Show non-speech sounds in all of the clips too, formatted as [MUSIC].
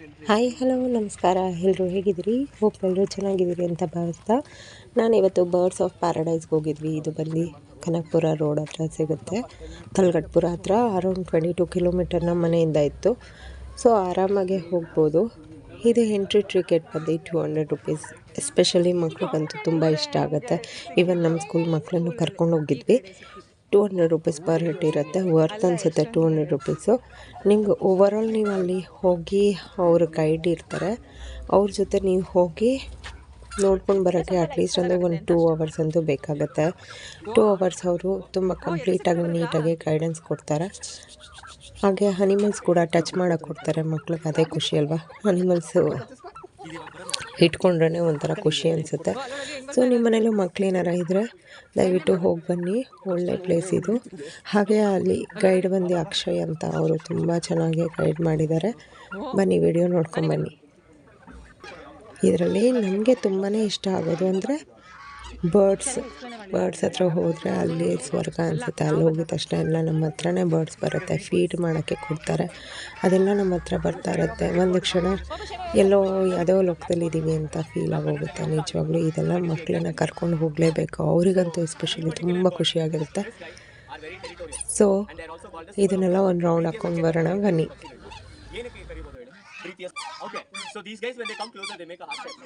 Hi, hello, ನಮಸ್ಕಾರ. ಎಲ್ಲರೂ ಹೇಗಿದ್ದೀರಿ? ಹೋಪ್ ಎಲ್ಲರೂ ಚೆನ್ನಾಗಿದ್ದೀರಿ ಅಂತ ಭಾವಿಸ್ತಾ ನಾನು ಇವತ್ತು ಬರ್ಡ್ಸ್ ಆಫ್ ಪ್ಯಾರಡೈಸ್ಗೆ ಹೋಗಿದ್ವಿ. ಇದು ಬಂದು ಕನಕಪುರ ರೋಡ್ ಹತ್ರ ಸಿಗುತ್ತೆ. ತಲ್ಗಟ್ಪುರ ಹತ್ರ ಅರೌಂಡ್ ಟ್ವೆಂಟಿ ಟು ಕಿಲೋಮೀಟರ್ ನಮ್ಮ ಮನೆಯಿಂದ ಇತ್ತು. ಸೊ ಆರಾಮಾಗೆ ಹೋಗ್ಬೋದು. ಇದು ಎಂಟ್ರಿ ಟಿಕೆಟ್ ಬಂದು ಟು ಹಂಡ್ರೆಡ್ ರುಪೀಸ್ ಎಸ್ಪೆಷಲಿ ಮಕ್ಳಿಗಂತೂ ತುಂಬ ಇಷ್ಟ ಆಗುತ್ತೆ. ಈವನ್ ನಮ್ಮ ಸ್ಕೂಲ್ ಮಕ್ಕಳನ್ನು ಕರ್ಕೊಂಡು ಹೋಗಿದ್ವಿ. Two hundred rupees per head ಇರುತ್ತೆ ವರ್ತ್ ಅನಿಸುತ್ತೆ ಟೂ ಹಂಡ್ರೆಡ್ ರುಪೀಸು ನಿಮ್ಗೆ ಓವರಾಲ್ ನೀವು ಅಲ್ಲಿ ಹೋಗಿ ಅವರು ಗೈಡ್ ಇರ್ತಾರೆ. ಅವ್ರ ಜೊತೆ ನೀವು ಹೋಗಿ ನೋಡ್ಕೊಂಡು ಬರೋಕ್ಕೆ ಅಟ್ಲೀಸ್ಟ್ ಅಂದರೆ ಒಂದು ಟೂ ಅವರ್ಸ್ ಅಂತೂ ಬೇಕಾಗುತ್ತೆ. ಟೂ ಅವರ್ಸ್ ಅವರು ತುಂಬ ಕಂಪ್ಲೀಟಾಗಿ ನೀಟಾಗಿ ಗೈಡೆನ್ಸ್ ಕೊಡ್ತಾರೆ. ಹಾಗೆ ಅನಿಮಲ್ಸ್ ಕೂಡ ಟಚ್ ಮಾಡೋಕ್ಕೆ ಕೊಡ್ತಾರೆ ಮಕ್ಳಿಗೆ, ಅದೇ ಖುಷಿ ಅಲ್ವಾ? ಅನಿಮಲ್ಸು ಇಟ್ಕೊಂಡ್ರೆ ಒಂಥರ ಖುಷಿ ಅನಿಸುತ್ತೆ. ಸೊ ನಿಮ್ಮ ಮನೇಲೂ ಮಕ್ಳೇನಾರ ಇದ್ದರೆ ದಯವಿಟ್ಟು ಹೋಗಿ ಬನ್ನಿ. ಒಳ್ಳೆ ಪ್ಲೇಸ್ ಇದು. ಹಾಗೆ ಅಲ್ಲಿ ಗೈಡ್ ಬಂದು ಅಕ್ಷಯ್ ಅಂತ ಅವರು ತುಂಬ ಚೆನ್ನಾಗಿ ಗೈಡ್ ಮಾಡಿದ್ದಾರೆ ಬನ್ನಿ ವಿಡಿಯೋ ನೋಡ್ಕೊಂಬನ್ನಿ ಇದರಲ್ಲಿ ನಮಗೆ ತುಂಬಾ ಇಷ್ಟ ಆಗೋದು ಅಂದರೆ ಬರ್ಡ್ಸ್ ಬರ್ಡ್ಸ್ ಹತ್ರ ಹೋದರೆ ಅಲ್ಲಿ ಸ್ವರ್ಗ ಅನಿಸುತ್ತೆ. ಅಲ್ಲಿ ಹೋಗಿದ ತಕ್ಷಣ ಎಲ್ಲ ನಮ್ಮ ಹತ್ರನೇ ಬರ್ಡ್ಸ್ ಬರುತ್ತೆ. ಫೀಡ್ ಮಾಡೋಕ್ಕೆ ಕೊಡ್ತಾರೆ. ಅದೆಲ್ಲ ನಮ್ಮ ಹತ್ರ ಬರ್ತಾ ಇರುತ್ತೆ. ಒಂದು ಕ್ಷಣ ಎಲ್ಲೋ ಯಾವುದೋ ಲೋಕದಲ್ಲಿ ಇದ್ದೀವಿ ಅಂತ ಫೀಲ್ ಆಗೋಗುತ್ತೆ. ನಿಜವಾಗ್ಲೂ ಇದೆಲ್ಲ ಮಕ್ಕಳನ್ನ ಕರ್ಕೊಂಡು ಹೋಗಲೇಬೇಕು. ಅವರಿಗಂತೂ ಎಸ್ಪೆಷಲಿ ತುಂಬ ಖುಷಿಯಾಗಿರುತ್ತೆ ಸೊ ಇದನ್ನೆಲ್ಲ ಒಂದು ರೌಂಡ್ ಹಾಕ್ಕೊಂಡು ಬರೋಣ, ಬನ್ನಿ. ಪ್ರೀತಿಯ okay so these guys when they come closer they make heart shape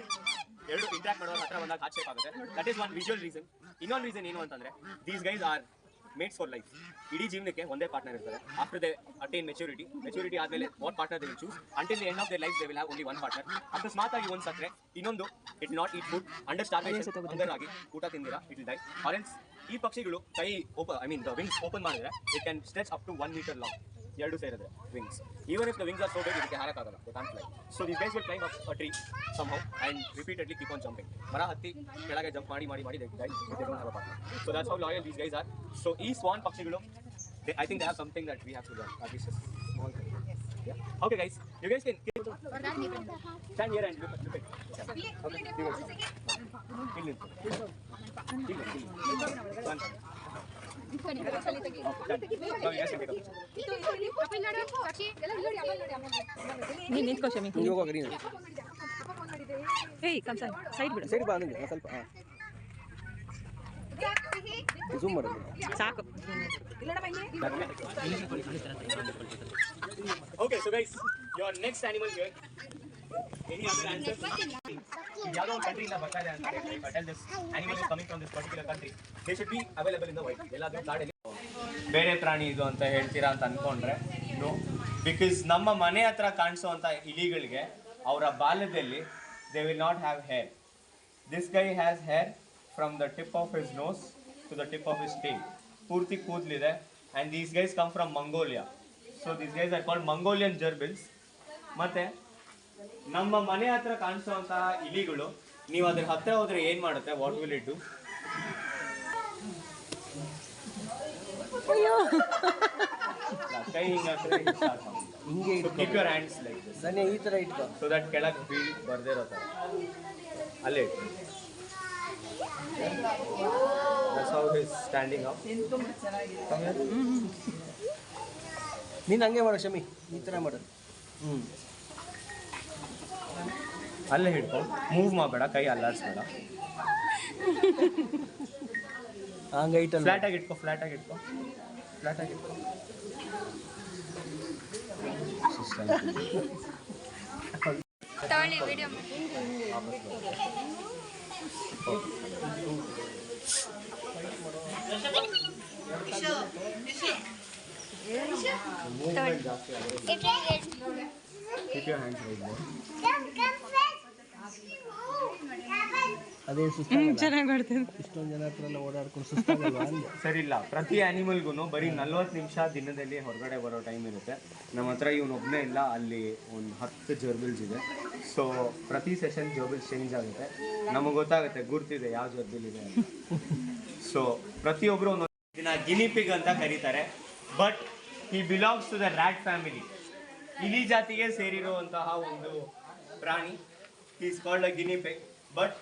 ಎರಡು ಇಂಟ್ರಾಕ್ಟ್ ಮಾಡೋ ಹತ್ರ ಬಂದಾಗ ಹಾರ್ಟ್ ಶೇಪ್ ಆಗುತ್ತೆ. That is one visual reason ಇನ್ನೊಂದು ರೀಸನ್ ಏನು ಅಂತಂದ್ರೆ these guys are mates for life ಇಡೀ ಜೀವನಕ್ಕೆ ಒಂದೇ ಪಾರ್ಟ್ನರ್ ಇರ್ತಾರೆ. After they attain maturity maturity ಆದಮೇಲೆ what partner they choose until the end of their life they will have only one partner ಅಕಸ್ಮಾತ್ ಆಗಿ ಒಂದು ಸತ್ರೆ, ಇನ್ನೊಂದು it not eat food under starvation ಆಗಿ ಊಟ ತಿಂದಿರಾ ಇಟ್ ವಿಲ್ ಡೈ ಆರೆನ್ಸ್ ಈ ಪಕ್ಷಿಗಳು ಕೈ open I mean the wings open ಮಾಡಿದ್ರೆ it can stretch up to one metre long ಎರಡು ಸೇರಿದ್ರೆ wings even if the wings are so big ಇದಕ್ಕೆ ಹಾರಕ್ಕಾಗಲ್ಲ they can't fly so this guys will climb up a tree somehow and repeatedly keep on jumping ಮರ ಹತ್ತಿ ಕೆಳಗೆ jump ಮಾಡಿ ಮಾಡಿ ಮಾಡಿ they die they don't have a partner so that's how loyal these guys are so ಈ swan ಪಕ್ಷಿಗಳು I think they have something that we have to learn at least small okay guys you guys can stand here and look look it okay you guys ಇಲ್ಲಿ ನಿಂತು. ಇಲ್ಲಿ ಇಲ್ಲಿ One. Done. Now you guys can take a picture. ನೀನು ನಿಂತ್ಕೋ ಶಮಿ ಹೋಗುವಾಗ ನೀನು ಏಯ್ come side side ಬಿಡು ಸೈಡ್ ಬಾ ನನಗೆ ಸ್ವಲ್ಪ ಹಾಂ ಝೂಮ್ ಮಾಡೋದು ಸಾಕು Okay, so guys, your next animal here. ಬೇರೆ ಪ್ರಾಣಿ ಇದು ಅಂತ ಹೇಳ್ತೀರಾ ಅಂತ ಅನ್ಕೊಂಡ್ರೆ ನೋ ಬಿಕಾಸ್ ನಮ್ಮ ಮನೆ ಹತ್ರ ಕಾಣಿಸುವಂತ ಇಲಿಗಳಿಗೆ ಅವರ ಬಾಲ್ಯದಲ್ಲಿ they will not have hair this guy has hair from the tip of his nose to the tip of his tail ಪೂರ್ತಿ ಕೂದಲಿದೆ. And these guys come from Mongolia so these guys are called Mongolian gerbils ಮತ್ತೆ ನಮ್ಮ ಮನೆ ಹತ್ರ ಕಾಣಿಸುವಂತಹ ಇಲಿಗಳು ನೀವು ಅದ್ರ ಹತ್ರ ಹೋದ್ರೆ ಏನ್ ಮಾಡುತ್ತೆ? ವಾಟ್ ವಿಲ್ ಇಟ್ ಹಿಂಗ ಹಿಂಗೆ keep your hands like this ಸನ್ನೆ ಈ ಥರ ಇಟ್ಕೋ. ಸೊ ದಟ್ ಕೆಳಗೆ ಬೀಳ್ ಬರ್ದೇ ಇರೋ ಥರ ಅಲ್ಲೇ ಇಟ್ಟು That's how he's standing up. ನೀನು ಹಂಗೆ ಮಾಡು ಶಮಿ. ಈ ಥರ ಮಾಡು. ಹ್ಞೂ ಅಲ್ಲೇ ಹಿಡ್ಕೊ ಮೂವ್ ಮಾಡಬೇಡ ಕೈ ಅಲ್ಲಾಡ್ಸ್ಬೇಡ. ಹಂಗೆ ಐಟಲ್ಲ ಫ್ಲಾಟ್ ಆಗಿ ಇಟ್ಕೊ ಫ್ಲಾಟ್ ಆಗಿ ಇಟ್ಕೊ. ಫ್ಲಾಟ್ ಆಗಿ ಇಟ್ಕೊ. ತಗೊಳ್ಳಿ video Keep your hands right there. ಅದೇ ಸುಸ್ತಾಗಲ್ಲ ಚೆನ್ನಾಗಿ ಮಾಡ್ತೀನಿ ಇಷ್ಟೊಂದು ಜನ ಹತ್ರ ಎಲ್ಲ ಓಡಾಡ್ಕೊಂಡು ಸುಸ್ತಾಗಲ್ವಾ ಅಂದೆ? ಸರಿ ಇಲ್ಲ ಪ್ರತಿ ಆನಿಮಲ್ಗೂ ಬರೀ ನಲ್ವತ್ತು ನಿಮಿಷ ದಿನದಲ್ಲಿ ಹೊರಗಡೆ ಬರೋ ಟೈಮ್ ಇರುತ್ತೆ. ನಮ್ಮ ಹತ್ರ ಇವನೊಬ್ಬನೇ ಇಲ್ಲ ಅಲ್ಲಿ ಒಂದು ಹತ್ತು ಜರ್ಬಿಲ್ಸ್ ಇದೆ. ಸೊ ಪ್ರತಿ ಸೆಷನ್ ಜರ್ಬಿಲ್ಸ್ ಚೇಂಜ್ ಆಗುತ್ತೆ. ನಮಗೆ ಗೊತ್ತಾಗುತ್ತೆ ಗುರ್ತಿದೆ ಯಾವ ಜರ್ಬಿಲ್ ಇದೆ ಅಂತ. ಸೊ ಪ್ರತಿಯೊಬ್ಬರು ಒಂದೊಂದು ದಿನ ಗಿನಿಪಿಗ್ ಅಂತ ಕರೀತಾರೆ. ಬಟ್ ಈ belongs to the rat family ಇಲಿ ಜಾತಿಗೆ ಸೇರಿರುವಂತಹ ಒಂದು ಪ್ರಾಣಿ. Is a guinea guinea pig But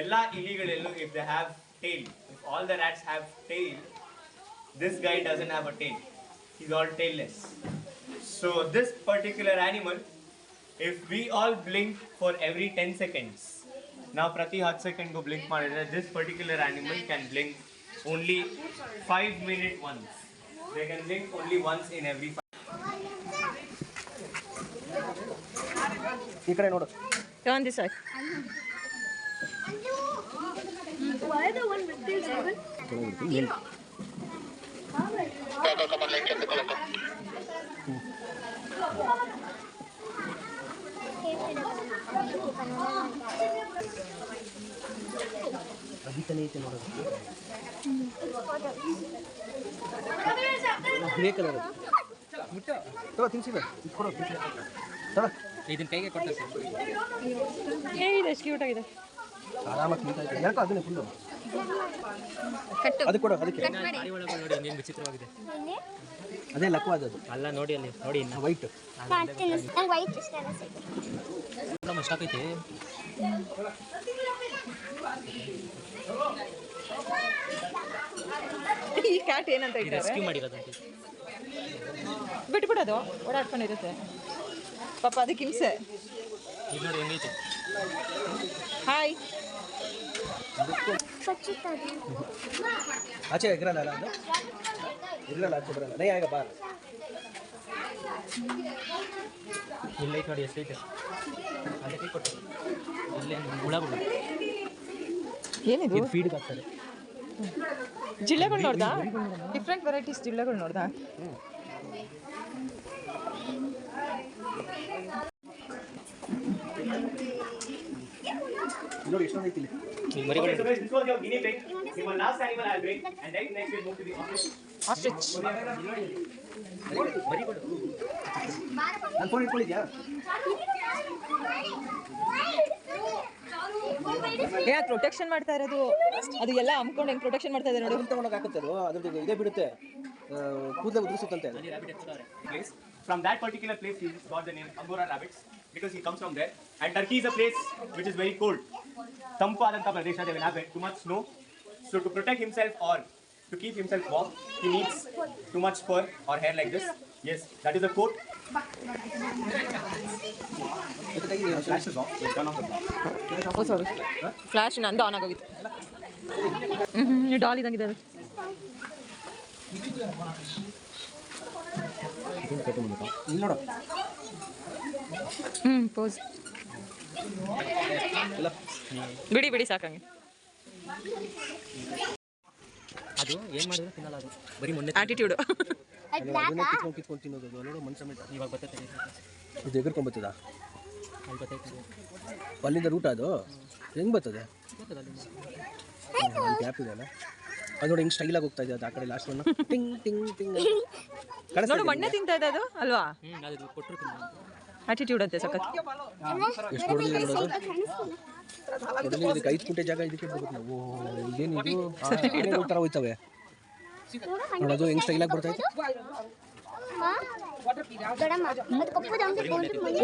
ಎಲ್ಲ ಇಲಿಗಳಲ್ಲೂ if they have tail, if all the rats have tail, this guy doesn't have a tail. He's all tailless. So this particular animal If we all blink for every 10 seconds, now prati 10 second go blink this particular animal can blink only 5 minute once. They can blink only once in every 5 ಈ ಕಡೆ ನೋಡು on this side ಅದಕ್ಕನೇ ಐತೆ ನೋಡೋದು grey colour ಬಿಟ್ಟು ತಗೋ ತಿನ್ಸಿದೆ ಇದು ಕೊಡು ತಿನ್ಸಿ ತಗೋ ಇದನ್ನ ಕೈಗೆ ಕೊಡ್ತಾರೆ ಸರ್ ಏ ಇದು ಎಷ್ಟು ಕ್ಯೂಟ್ ಆಗಿದೆ. ಆರಾಮಾಗಿ ತಿಂತಾ ಇದ್ದೆ ಯಾಕೋ ಅದನ್ನೇ ಫುಲ್ಲು ಕಟ್ಟು. ಅದು ಕೊಡು ಅದಕ್ಕೆ. ಗಾಡಿ ಒಳಗೆ ನೋಡಿ ವಿಚಿತ್ರವಾಗಿದೆ. ಅದೇ ಲಕ್ವಾದ ಅದು. ಅಲ್ಲ ನೋಡಿ ಅಲ್ಲಿ ನೋಡಿ ಇನ್ನು. ವೈಟ್ ನಂಗೆ ವೈಟ್ ಇಷ್ಟ ಅಲ್ಲ ಸರ್ ನಮ್ಮ ಅಷ್ಟಾಗೈತೆ ಈ ಕ್ಯಾಟ್ ಏನಂತ ಇದ್ದಾರೆ? ರೆಸ್ಕ್ಯೂ ಮಾಡಿರೋದಂತೆ. ಬಿಟ್ಬಿಡೋದು ಓಡಾಡ್ಕೊಂಡಿರುತ್ತೆ. ಪಾಪ ಅದಕ್ಕೆ ಹಿಂಸೆ. ಈಗ ನೋಡಿ ಹೆಂಗೈತೆ ಹಾಯ್ ಆಚೆ ಇರಲ್ಲ ಅದು? ಇರಲ್ಲ ಆಚೆ ಬರಲ್ಲ ನೈ ಆಗ ಬಾ. ಇಲ್ಲೈತೆ ನೋಡಿ ಎಷ್ಟೈತೆ ಅದಕ್ಕೆ ಕೊಟ್ಟು. ಇಲ್ಲೇ ಹುಳಗಳು ಏನಿದು? ಇದು ಫೀಡ್ಗೆ ಹಾಕ್ತಾರೆ ಜಿಲ್ಲೆಗಳು ನೋಡ್ದಾ? ಡಿಫ್ರೆಂಟ್ ವೆರೈಟೀಸ್ ಜಿಲ್ಲೆಗಳು ನೋಡ್ದಾ? ನೋಡಿ ಎಷ್ಟು ಐತಿ ಇಲ್ಲಿ ನಾನು ಫೋನ್ ಇಟ್ಕೊಂಡಿದ್ಯಾ ಏ ಅದು ಪ್ರೊಟೆಕ್ಷನ್ ಮಾಡ್ತಾ ಇರೋದು ಅದು ಎಲ್ಲ ಅಮ್ಕೊಂಡು ಹೆಂಗ್ ಪ್ರೊಟೆಕ್ಷನ್ ಮಾಡ್ತಾ ಇದೆ ನೋಡಿ ತಗೊಂಡೋಗಿ ಹಾಕುತ್ತೆ ಅದು ಅದ್ರದ್ದು ಇದೇ ಬಿಡುತ್ತೆ ಕೂದಲೇ ಉದುರಿಸುತ್ತಂತೆ place From that particular place, he got the name Angora rabbits because he comes from there. And Turkey is a place which is very cold. ತಂಪಾದಂಥ Pradesh they will have too much snow. So to protect himself or to keep himself warm, he needs too much fur or hair like this. Yes, that is a coat. Flashes off. We'll turn off the flash. Oh sorry flash ನಂದು on ಆಗೋಗಿತ್ತು ಹ್ಞೂ doll ಇದಂಗಿದೆ ಅದು ಇಲ್ಲಿ ನೋಡು ಹ್ಞೂ pose ಬಿಡಿ ಬಿಡಿ ಸಾಕಂಗೆ. ಅದು ಏನು ಮಾಡಿದ್ರು ತಿನ್ನಲ್ಲ ಅದು. ಬರೀ ಮೊನ್ನೆ ಆಟಿಟ್ಯೂಡ್ ಅದನ್ನ ಅದನ್ನೇ ಕಿತ್ಕೊಂಡು ಕಿತ್ಕೊಂಡು ತಿನ್ನೋದು ಅದು. ನೋಡು ಮನುಷ್ಯ ಸಮೇತ ಇವಾಗ ಬರ್ತೈತೆ ಇದು ಎಗರ್ಕೊಂಬತ್ತದ ಅಲ್ಲಿ ಬರ್ತೈತೆ ಅಲ್ಲಿಂದ ರೂಟ್ ಅದು? ಹೆಂಗ್ ಬರ್ತದೆ ಅಲ್ಲಿ ಗ್ಯಾಪ್ ಇದೆ ಅಲ್ಲ. ಅದು ನೋಡಿ ಸ್ಟೈಲ್ ಸ್ಟೈಲಾಗಿ ಹೋಗ್ತಾ ಇದೆ ಅದು ಆ ಕಡೆ ಲಾಸ್ಟ್ ಒನ್ ಟಿಂಗ್ ಟಿಂಗ್ ಟಿಂಗ್. [LAUGHS] ನೋಡು ಮಣ್ಣೆ ತಿಂತಾ ಇದೆ ಅದು ಅಲ್ವಾ? ಹ್ಞೂ ಅದು ಕೊಟ್ಟರು ತಿನ್ನಲ್ಲ. ಆಟಿಟ್ಯೂಡ್ ಅಂತೆ ಸಖತ್. ಇದಕ್ಕೆ ಐದು ಕುಂಟೆ ಜಾಗ ಇದಕ್ಕೆ ಬಿಡ್ಬೇಕು ನಾವು ಇದೇನು ಇದು ಆನೆಗಳ ಥರ ಹೋಯ್ತವೆ. ನೋಡೋದು ಹೆಂಗ್ ಸ್ಟೈಲಾಗಿ ಬರ್ತೈತೆ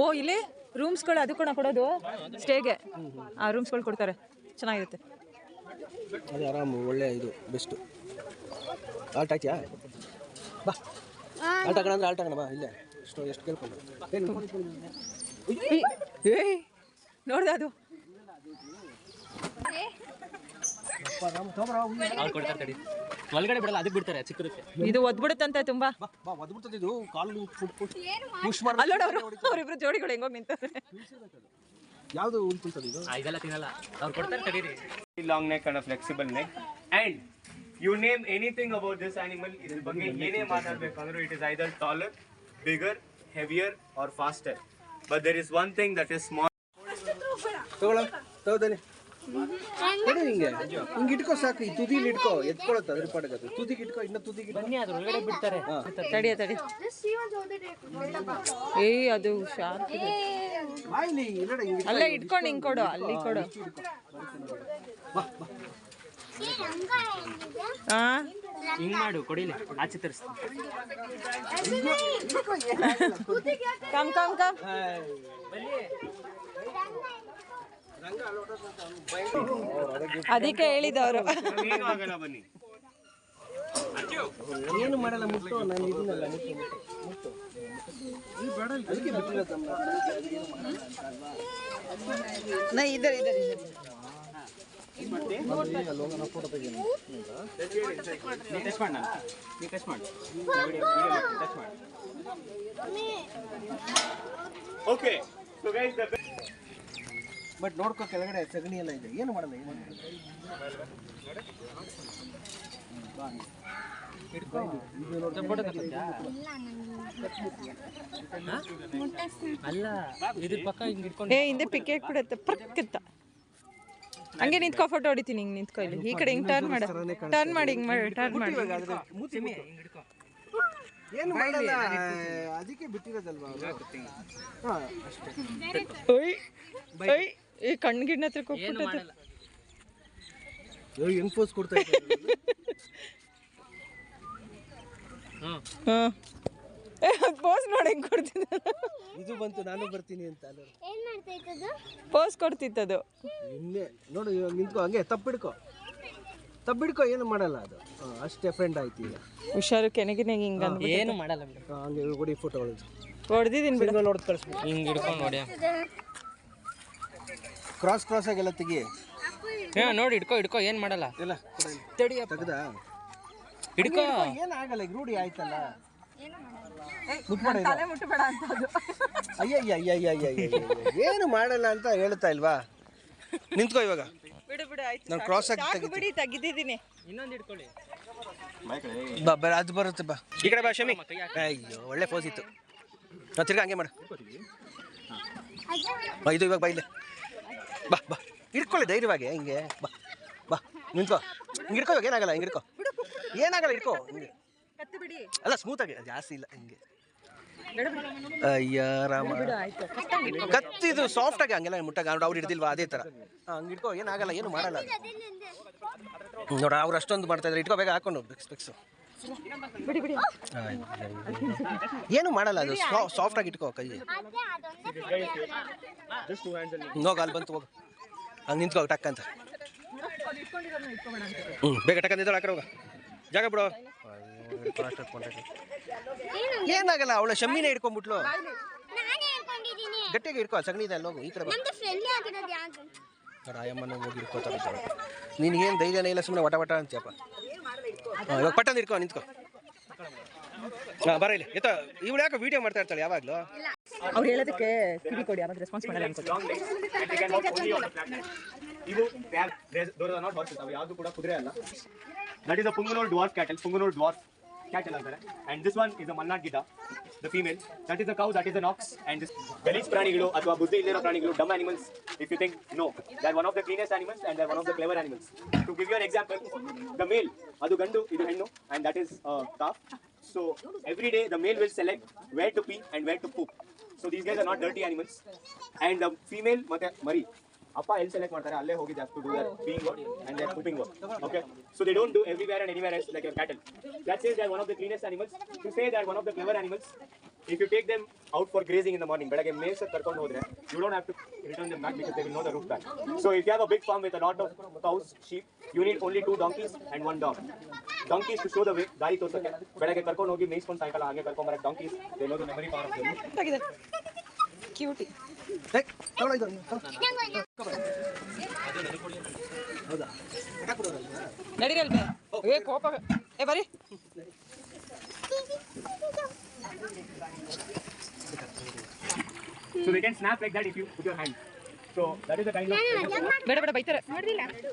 ಓ ಇಲ್ಲಿ ರೂಮ್ಸ್ಗಳು ಅದು ಕೂಡ ಕೊಡೋದು ಸ್ಟೇಗೆ. ಆ ರೂಮ್ಸ್ಗಳು ಕೊಡ್ತಾರೆ. ಚೆನ್ನಾಗಿರುತ್ತೆ. ಅದು ಆರಾಮು ಒಳ್ಳೆ ಇದು ಬೆಸ್ಟು ಆಲ್ಟ್ ಆಯ್ತಿಯಾ ಬಾ. ಆಲ್ಟ್ ಹಾಕೋಣ ಅಂದ್ರೆ ಆಲ್ಟ್ ಹಾಕೋಣ ಬಾ ಇಲ್ಲೇ. ಎಷ್ಟು ಎಷ್ಟು ಕೇಳ್ಕೊಂಡು. ಏಯ್ ನೋಡ್ದೆ ಅದು. ಒಳಗಡೆ ಬಿಡಲ್ಲ ಅದಕ್ಕೆ ಬಿಡ್ತಾರೆ ಚಿಕ್ಕದಕ್ಕೆ. ಇದು ಒದ್ಬಿಡುತ್ತಂತೆ ತುಂಬಾ. ಬಾ ಬಾ ಒದ್ಬಿಡ್ತದೆ ಇದು. ಕಾಲು ಪುಷ್ ಮಾಡಿ ನೋಡು ಅವರು ಅವರಿಬ್ರು ಜೋಡಿಗಳು ಹೆಂಗೋಗಿ ನಿಂತಾರೆ ಯಾವುದು ಉಳ್ತದೆ ಇದು? ಆ, ಇದೆಲ್ಲ ತಿನ್ನಲ್ಲ. ಅವ್ರು ಕೊಡ್ತಾರೆ ತಡೀರಿ. Long neck and flexible neck and you name anything about this animal ಇದ್ರ ಬಗ್ಗೆ ಏನೇ ಮಾತಾಡ್ಬೇಕಂದ್ರೂ it is either taller, bigger, heavier or faster. But there is one thing that is small. ಕೊಡು ಹಿಂಗೆ. ಹಿಂಗೆ ಇಟ್ಕೋ ಸಾಕು ಈ ತುದಿಲಿ ಇಟ್ಕೋ. ಎತ್ಕೊಳತ್ತೆ ಅದ್ರ ಪಾಡಕ್ಕೆ ಅದು ತುದಿಗೆ ಇಟ್ಕೋ ಇನ್ನ ತುದಿಗೆ ಬನ್ನಿ ಅದ್ರ ಒಳಗಡೆ ಬಿಡ್ತಾರೆ. ತಡಿ ತಡಿ. ಏಯ್ ಅದು ಶಾರ್ಪ್ ಇದೆ. ಅಲ್ಲೇ ಇಟ್ಕೊಂಡು ಹಿಂಗ್ ಕೊಡು ಅಲ್ಲಿ ಕೊಡು. ಹಾ ಹಿಂಗ್ ಮಾಡು ಕೊಡಿಲಿ. ಆಚೆ ತರಿಸ್ತೀನಿ ಕಮ್ ಕಮ್ ಕಮ್ ಅದಕ್ಕೆ ಹೇಳಿದವರು. ಏನು ಆಗಲ್ಲ ಬನ್ನಿ ಏನು ಮಾಡಲ್ಲ ಮುಟ್ಟು. ನಾನು ಇದನ್ನಲ್ಲ ಮುಟ್ಟು ಮುಟ್ಟು ಅದಕ್ಕೆ ನಾ ಇದ್ದಾರೆ ಇದ್ದಾರೆ. ನೀ ಟಚ್ ಮಾಡಿ ನಾನು. ನೀ ಟಚ್ ಮಾಡಿ. ಟಚ್ ಮಾಡಿ. Okay so guys the butt ನೋಡ್ಕೋ ಕೆಳಗಡೆ ಸಗಣಿ ಎಲ್ಲ ಇದೆ. ಏನು ಮಾಡಲ್ಲ ಏನು. ಅಲ್ಲ ಇದ್ರ ಪಕ್ಕ ಹಿಂಗ್ ಇಟ್ಕೊಂಡು ಏ ಹಿಂದೆ ಪಿಕ್ ಬಿಡುತ್ತೆ ಪ್ರಕ್ ಅಂತ. ಹಂಗೆ ನಿಂತ್ಕೋ ಫೋಟೋ ಹೊಡಿತೀನಿ ಹಿಂಗೆ ನಿಂತ್ಕೋ ಇಲ್ಲಿ. ಈ ಕಡೆ ಹಿಂಗೆ ಟರ್ನ್ ಮಾಡು. ಟರ್ನ್ ಮಾಡಿ ಹಿಂಗೆ ಮಾಡಿ ಟರ್ನ್ ಮಾಡಿ. ಏನು ಮಾಡಲ್ಲ ಅದಕ್ಕೆ ಬಿಟ್ಟಿರೋದಲ್ವಾ ಅಷ್ಟೇ ಈ ಹತ್ರ ಏನು ಹೋಗ್ಬಿಟ್ಟದ್ದು ಮಾಡಲ್ಲ. ಅಯ್ಯೋ ಹೆಂಗ್ ಪೋಸ್ ಕೊಡ್ತಾ ಹಾಂ. [LAUGHS] ಪೋಸ್ ನೋಡಿ ಹೆಂಗೆ ಕೊಡ್ತಿದ್ದ. ಇದು ಬಂತು ನಾನು ಬರ್ತೀನಿ ಅಂತ ಅಲ್ಲ. ಏನ್ ಮಾಡ್ತಾ ಇದ್ದದು ಪೋಸ್ ಕೊಡ್ತಿತ್ತದು ನಿನ್ನೆ ನೋಡು ಇವಾಗ ನಿಂತ್ಕೋ ಹಂಗೆ ತಪ್ಪಿಡ್ಕೋ. ತಪ್ಪಿಡ್ಕೋ ಏನು ಮಾಡಲ್ಲ ಅದು. ಹಾಂ ಅಷ್ಟೇ ಫ್ರೆಂಡ್ ಆಯ್ತು ಈಗ. ಹುಷಾರು ಕೆನಗಿನಾಗ ಹಿಂಗ ಏನು ಮಾಡಲ್ಲ ಬಿಡು. ಹಾಂ, ಹಂಗೆ ಕೊಡಿ ಫೋಟೋ ಹೊಡೆದಿದ್ದೀನಿ ಬಿಡು. ನೋಡ್ದು ಕಳಿಸ್ಬಿಟ್ಟು ಹಿಂಗ್ ಹಿಡ್ಕೊಂಡು ನೋಡಿ. ಕ್ರಾಸ್ ಕ್ರಾಸ್ ಆಗೆಲ್ಲ ತೆಗಿ. ಹಾ ನೋಡಿ ಹಿಡ್ಕೋ ಹಿಡ್ಕೋ ಏನು ಮಾಡಲ್ಲ. ಎಲ್ಲ ತೆಗ್ದ? ಹಿಡ್ಕೋ. ಏನಾಗಲ್ಲ ಈಗ ರೂಢಿ ಆಯ್ತಲ್ಲ. ತಲೆ ಮುಟ್ಟಬೇಡ ಅಂತ ಅದು ಏನು ಮಾಡಲ್ಲ ಅಂತ ಹೇಳ್ತಾ ಇಲ್ವಾ ನಿಂತ್ಕೋ ಇವಾಗ ಬಿಡು ಬಿಡು ಆಯ್ತು ನಾನು ಕ್ರಾಸ್ ಆಗಿ ಸಾಕು ಬಿಡಿ ತೆಗಿದಿದ್ದೀನಿ ಇನ್ನೊಂದು ಹಿಡ್ಕೊಳ್ಳಿ ಬಾ ಬರ ಅದು ಬರುತ್ತೆ ಬಾ ಈ ಕಡೆ ಬಾ ಶಮಿ ಅಯ್ಯೋ ಒಳ್ಳೆ ಫೋಸ್ ಇತ್ತು ನಾ ತಿರ್ಗಾ ಹಂಗೆ ಮಾಡು ಬಾ ಇದು. ಇವಾಗ ಬೈಲೆ ಬಾ ಬಾ ಹಿಡ್ಕೊಳ್ಳಿ ಧೈರ್ಯವಾಗಿ ಹಿಂಗೆ ಬಾ ಬಾ ನಿಂತ್ಕೋ ಹಿಂಗೆ ಹಿಡ್ಕೋ ಇವಾಗ ಏನಾಗಲ್ಲ ಹಿಂಗೆ ಹಿಡ್ಕೋ ಏನಾಗಲ್ಲ ಹಿಡ್ಕೋ ಹಿಂಗೆ ಕತ್ತು ಬಿಡಿ. ಅಲ್ಲ ಸ್ಮೂತಾಗಿ ಜಾಸ್ತಿ ಇಲ್ಲ ಹಿಂಗೆ. ಅಯ್ಯ ರಾಮ. ಕತ್ತಿದು ಸಾಫ್ಟ್ ಆಗಿ ಹಂಗೆಲ್ಲ ಮುಟ್ಟಾಗ ಅವ್ರು ಹಿಡ್ದಿಲ್ವಾ ಅದೇ ಥರ ಹಂಗೆ ಇಟ್ಕೋ ಏನಾಗಲ್ಲ ಏನು ಮಾಡಲ್ಲ. ಅದು. ನೋಡ ಅವ್ರು ಅಷ್ಟೊಂದು ಮಾಡ್ತಾ ಇದ್ರೆ ಇಟ್ಕೋ ಬೇಗ ಹಾಕೊಂಡು ಬಿಡಿ ಬಿಡಿ. ಏನು ಮಾಡಲ್ಲ ಅದು ಸಾಫ್ಟ್ ಆಗಿ ಇಟ್ಕೋ ಕೈ ಹೋಗ ಅಲ್ಲಿ ಬಂತು ಹೋಗು. ಹಂಗೆ ನಿಂತ್ಕೋ ಟಕ್ ಅಂತ. ಹ್ಞೂ ಬೇಗ ಟಕ್ ಅಂತ ಹಾಕ್ರ ಹೋಗ. ಜಾಗ ಬಿಡು. ಏನಾಗಲ್ಲ ಅವಳ ಶಮ್ಮಿನೇ ಹಿಡ್ಕೊಂಡ್ಬಿಟ್ಲು. ಗಟ್ಟಿಗೆ ಹಿಡ್ಕೋ ಸಗಣಿ ಇದೆ ಅಲ್ಲಿ ಹೋಗು ಈ ಕಡೆ ಬಾ. ಹೋಗಿ ಹಿಡ್ಕೋತಾರೆ ನಿನಗೇನು ಧೈರ್ಯನೇ ಇಲ್ಲ ಸುಮ್ಮನೆ ವಟ ವಟ ಅಂತ ಹಾಂ ಇವಾಗ ಪಟ್ಟಂದು ಹಿಡ್ಕೊ ನಿಂತ್ಕೋ. ಹಾಂ ಬರ ಇಲ್ಲಿ. ಎತ್ತ ಇವಳು ಯಾಕೆ ವಿಡಿಯೋ ಮಾಡ್ತಾ ಇರ್ತಾಳೆ ಯಾವಾಗಲೂ? ಅವ್ರು ಹೇಳೋದಕ್ಕೆ ಕಿವಿ ಕೊಡಿ ಆಮೇಲೆ ರೆಸ್ಪಾನ್ಸ್ ಮಾಡಲ್ಲ ಇವು ದೋರ್ ನಾಟ್ ಹಾರ್ಸಸ್ ಅವು ಯಾವುದು ಕೂಡ ಕುದುರೆ ಅಲ್ಲ. That is a Punganur dwarf cattle Punganur dwarf cat. And this one is a Malnad Gita, the female. That is a cow, that is an ox. And this Galis Pranigalo, Athwa Buddhi Illera Pranigalo, dumb animals, if you think, no. They are one of the cleanest animals and they are one of the clever animals. To give you an example, the male, Adu Gandu, Idu and that is a calf. So every day the male will select where to pee and where to poop. So these guys are not dirty animals. And the female, Mari, ಅಪ್ಪ ಎಲ್ಲಿ select ಮಾಡ್ತಾರೆ ಅಲ್ಲೇ ಹೋಗಿ ಜಾಸ್ತಿ do their peeing work and their pooping work okay so they don't do everywhere and anywhere else like your cattle that says they one of the cleanest animals to say that one of the clever animals if you take them out for grazing in the morning ಬೆಳಗ್ಗೆ males ಕರ್ಕೊಂಡು ಹೋದ್ರೆ you don't have to return them back because they will know the route back so if you have a big farm with a lot of cows sheep you need only two donkeys and one dog donkeys to show the way ದಾರಿ ತೋರ್ಸಕ್ಕೆ ಬೆಳಗ್ಗೆ ಕರ್ಕೊಂಡು ಹೋಗಿ ಮೇಯಿಸ್ಕೊಂಡು ಸಾಯಂಕಾಲ ಹಾಗೆ ಕರ್ಕೊಂಡು ಬರಕ್ಕೆ donkeys they know the memory power of them ಆಗಿದೆ ಕ್ಯೂಟಿ ನಡೀರಿ ಅಲ್ವೇ ಏ ಕೋಪ ಏ ಬರೀ So they can snap like that if you put your hand. So that is the kind of. ಬೇಡ ಬೇಡ ಬೈತಾರೆ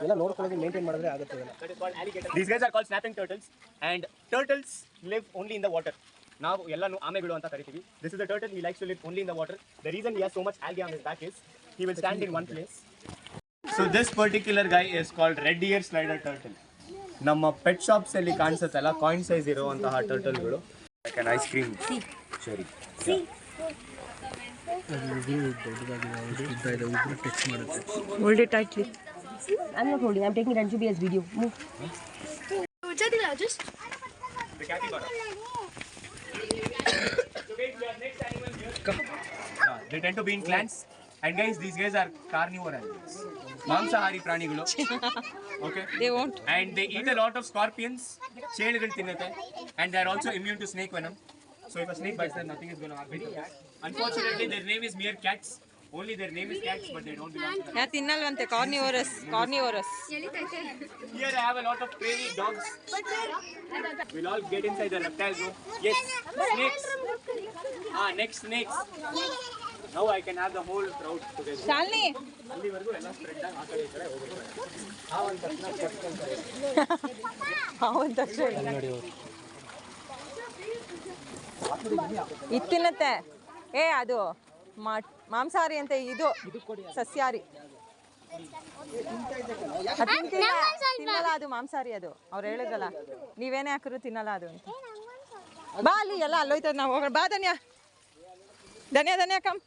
ಎಲ್ಲ ನೋಡ್ಕೊಳ್ಳೋದು ಮೇಂಟೈನ್ ಮಾಡಿದ್ರೆ ಆಗುತ್ತೆ ಇದೆಲ್ಲ That is called alligator. These guys are called snapping turtles, and turtles live only in the water. ನಾವು ಎಲ್ಲಾನು ಆಮೆಗಳು ಅಂತ ಕರಿತೀವಿ. This is the turtle he likes to live only in the water the reason he has so much algae on his back is he will stand in one place so this particular guy is called red ear slider turtle ನಮ್ಮ pet shops ಅಲ್ಲಿ ಕಾಣಿಸುತ್ತಲ್ಲ coin size ಇರುವಂತಹ ಟರ್ಟಲ್ಗಳು ice cream ಸರಿ hold it tightly I'm not holding. I'm taking Ranju as video. Move. The capybara. So guys, your next animal here. Yeah, they tend to be in clans. And guys, these guys are carnivore animals. ಮಾಂಸಾಹಾರಿ ಪ್ರಾಣಿಗಳು okay they want and they eat a lot of scorpions ಚೇಳುಗಳು ತಿನ್ನುತ್ತೆ and they are also immune to snake venom So if a snake bites them, nothing is going to happen. to them. Unfortunately, their name is mere cats. Only their name is cats, but they don't belong to them. ಯಾ ತಿನ್ನಲ್ವಂತೆ carnivorous carnivorous Here I have a lot of prairie dogs. We'll all get inside the reptile room. Yes, snakes. Ah, next snakes. Now I can have the whole crowd together. Shalini ಅಲ್ಲಿವರೆಗೂ ಎಲ್ಲ spread ಆಗಿ ಆ ಕಡೆ ಈ ಕಡೆ ಹೋಗ್ಬೇಕು ಆ ಒಂದು ತಕ್ಷಣ ಆ ತಕ್ಷಣ ಇತ್ತಿನತ್ತೆ ಏ ಅದು ಮಾ- ಮಾಂಸಾಹಾರಿ ಅಂತ ಇದು. ಸಸ್ಯಾಹಾರಿ. ತಿನ್ನಲ್ಲ ಅದು ಮಾಂಸಾಹಾರಿ ಅದು. ಅವ್ರು ಹೇಳಿದ್ರಲ್ಲ ನೀವೇನೇ ಹಾಕಿದ್ರು ತಿನ್ನಲ್ಲ ಅದು ಅಂತ. ಬಾ ಅಲ್ಲಿ ಎಲ್ಲ ಅಲ್ಲೋಯ್ತದ ನಾವು ಹೋಗೋಣ. ಬಾ Dhanya. Dhanya Dhanya come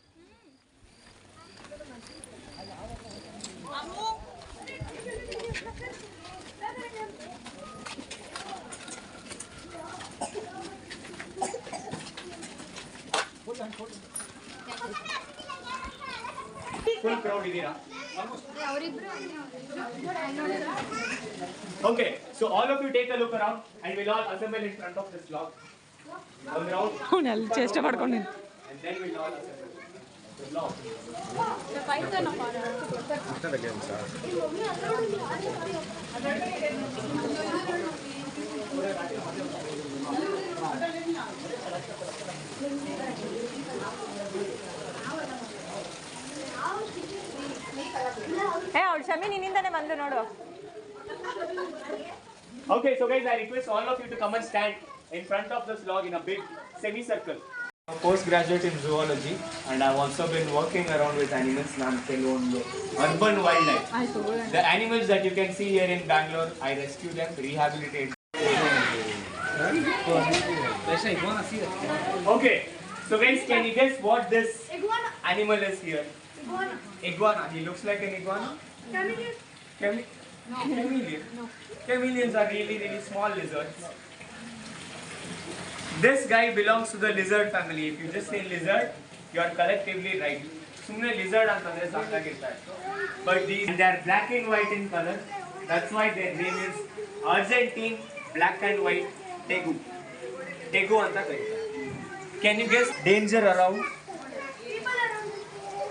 full crowd ಇದೀರಾ Okay, so all of you take a look around and we'll all assemble in front of this log. One round ಅವ್ನು ಅಲ್ಲಿ ಚೇಷ್ಟೆ ಮಾಡ್ಕೊಂಡು and then we'll all assemble. The ಏ ಅವಳು ಶಮಿ ನಿನ್ನಿಂದಾನೆ ಬಂದು ನೋಡು Okay, so guys, I request all of you to come and stand in front of this log in a big semicircle. I'm a postgraduate in zoology and I've also been working around with animals ನಾನು ಕೆಲವೊಂದು urban wildlife. The animals that you can see here in Bangalore, I rescue them, rehabilitate. Okay, so guys, can you guess what this animal is here? Iguana. He looks like an iguana. Chame- Chameleon. Chameleons are really, really small lizards. This guy belongs to the lizard family. If you just say lizard, you are collectively right. ಸುಮ್ಮನೆ lizard ಅಂತಂದ್ರೆ ಸಾಕಾಗಿರ್ತಾರೆ but these they are black and white in colour that's why their name is Argentine black and white tegu tegu ಅಂತ ಕರೀತಾರೆ can you guess danger around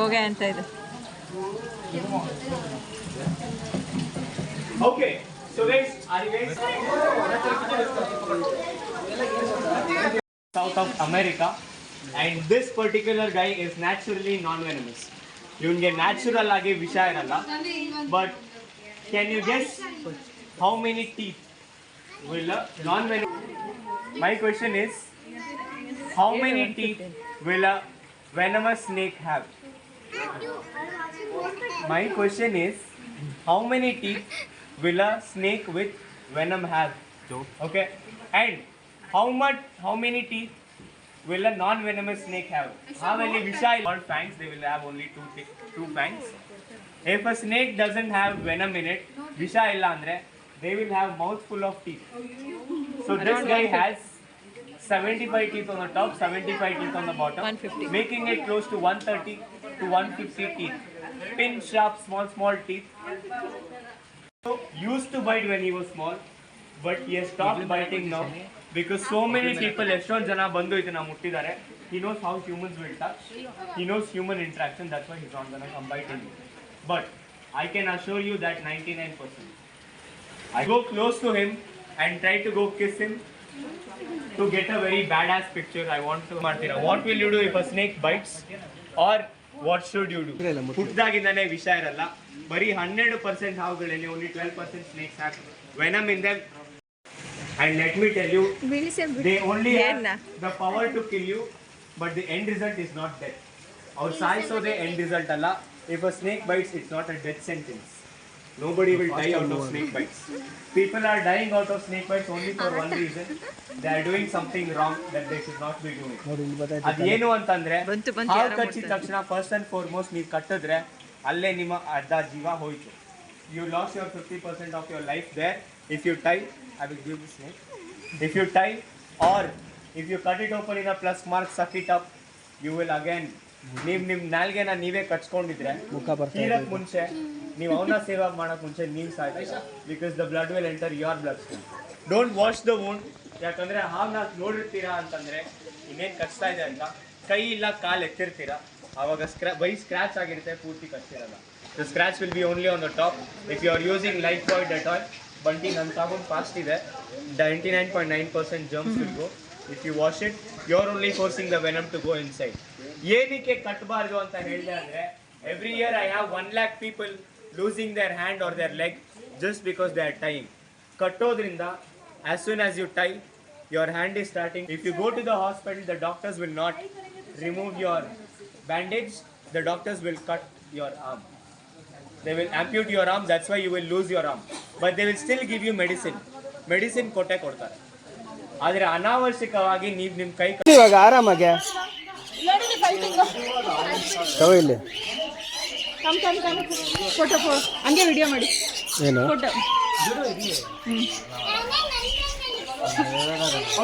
ಹೋಗೆ ಅಂತ ಇದು Okay, so guys, are you guys South of America, and this particular guy is naturally non-venomous. ಇವನಿಗೆ natural ಆಗಿ ವಿಷ ಇರಲ್ಲ but can you guess how many teeth will non venom my question is how many teeth will venomous snake have? My question is, how many teeth will a snake with venom have? Two. Okay, and how much, how many teeth will a non-venomous snake have? How many visha or fangs? They will have only two, thi- two fangs. If a snake doesn't have venom in it, illa andre, they will have mouth full of teeth. So this guy has 75 teeth on the top, 75 teeth on the bottom, making it close to 130 to 150 teeth. Pin sharp, small, small teeth. So, used to bite when he was small, but he has stopped biting now because so many people, ಎಷ್ಟೊಂದು ಜನ ಬಂದು ಇದನ್ನ ಮುಟ್ಟಿದ್ದಾರೆ he knows how humans will touch, he knows human interaction, that's why he's not gonna come biting you. But I can assure you that 99%. I go close to him and try to go kiss him to get a very badass picture. I want to ಮಾಡ್ತೀರಾ what will you do if a snake bites or what should you do? ಹುಟ್ಟಿದಾಗಿಂದಾನೇ ವಿಷ ಇರಲ್ಲ. ಬರೀ ಹನ್ನೆರಡು percent ಹಾವುಗಳಲ್ಲಿ only twelve percent snakes have venom in them and let me tell you they only the power to kill you but the end result is not death ಅವ್ರು ಸಾಯಿಸೋದೇ end result ಅಲ್ಲ. If a snake bites it's not a death sentence Nobody will die out of snake bites. People are dying out of snake bites only for one reason. They are doing something wrong that they should not be doing. ಅದೇನು ಅಂತಂದ್ರೆ ಹಾವು ಕಚ್ಚಿದ ತಕ್ಷಣ first and foremost ನೀವು ಕಟ್ಟಿದ್ರೆ ಅಲ್ಲೇ ನಿಮ್ಮ ಅರ್ಧ ಜೀವ ಹೋಯ್ತು. You lose your fifty percent of your life there if you tie I will give snake if you tie or if you cut it open in a plus mark suck it up you will again ನೀವು ನಿಮ್ ನಾಲ್ಗೆನ ನೀವೇ ಕಟ್ಸ್ಕೊಂಡಿದ್ರೆ ತೀರಕ್ ಮುಂಚೆ ನೀವು ಅವನ ಸೇವೆ ಮಾಡಕ್ ಮುಂಚೆ ನೀವ್ ಸಾಯ್ತಿ because the blood will enter your blood don't wash the wound ಯಾಕಂದ್ರೆ ಹಾವ್ನ ನೋಡಿರ್ತೀರಾ ಅಂತಂದ್ರೆ ಇನ್ನೇನ್ ಕಚ್ತಾ ಇದೆ ಅಂತ ಕೈ ಇಲ್ಲ ಕಾಲ್ ಎತ್ತಿರ್ತೀರಾ. ಅವಾಗ ಸ್ಕ್ರಾ ಬೈ ಸ್ಕ್ರಾಚ್ ಆಗಿರುತ್ತೆ ಪೂರ್ತಿ ಕಚ್ಚಿರಲ್ಲ the scratch will be only on the top if you are using Lifebuoy Dettol ಬಂಟಿ ನನ್ನ ಸಾಬೂನ್ ಫಾಸ್ಟ್ ಇದೆ. Ninety nine point nine percent germs will go if you wash it you are only forcing the venom to go inside ಏನಕ್ಕೆ ಕಟ್ಟಬಾರ್ದು ಅಂತ ಹೇಳಿದೆ ಅಂದ್ರೆ every year I have one lakh people losing their hand or their leg just because they are time ಕಟ್ಟೋದ್ರಿಂದ as soon as you tie your hand is starting if you go to the hospital the doctors will not remove your bandage the doctors will cut your arm they will amputate your arm that's why you will lose your arm but they will still give you medicine medicine ಕೊಟ್ಟೆ ಕೊಡ್ತಾರೆ ಆದರೆ ಅನಾವಶ್ಯಕವಾಗಿ ನೀವು ನಿಮ್ಮ ಕೈ ಇವಾಗ ಆರಾಮಾಗೆ ಯಾರು fighting photo video ಮಾಡಿ. ಏನು? ದೊಡ್ಡ ಜೋರು ಇಲ್ಲಿ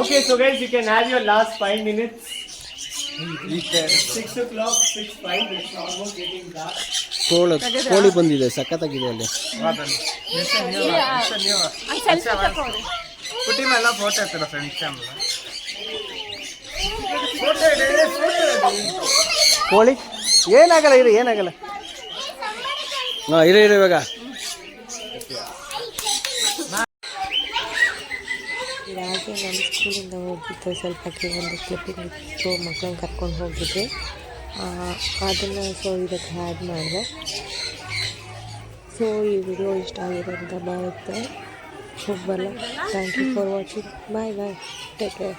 okay so guys you can have your last five minutes 6:00 6:05 is algo ನೆಟಿಂಗ್ ಡಾಟ್ ಕೋಳ ಕೋಳಿ ಬಂದಿದೆ ಸಖತ್ತಾಗಿದೆ ಅಲ್ಲಿ. ಬನ್ನಿ ಇಷ್ಟೇ ಫೋಟೋ ತರ ಫ್ರೆಂಡ್ಸ್ ಇಷ್ಟೇ ಕೋಳಿ? ಏನಾಗಲ್ಲ ಇರು ಏನಾಗಲ್ಲ. ಹಾಂ ಇರು ಇರು ಇವಾಗ. ಹಾಗೆ ನಾನು ಸ್ಕೂಲಿಂದ ಹೋಗಿದ್ದೆ ಸ್ವಲ್ಪ ಒಂದು ಕ್ಲಿಪ್ಪಿಂಗ್ ಇತ್ತು ಮಕ್ಕಳನ್ನ ಕರ್ಕೊಂಡು ಹೋಗಿದ್ದೆ ಅದನ್ನು ಸೊ ಇದಕ್ಕೆ ಆ್ಯಡ್ ಮಾಡಿದೆ ಸೊ ಈ ವಿಡಿಯೋ ಇಷ್ಟ ಆಗಿದೆ ಅಂತ ಬರುತ್ತೆ ಹೋಗ್ಬಲ್ಲ thank you for watching bye bye take care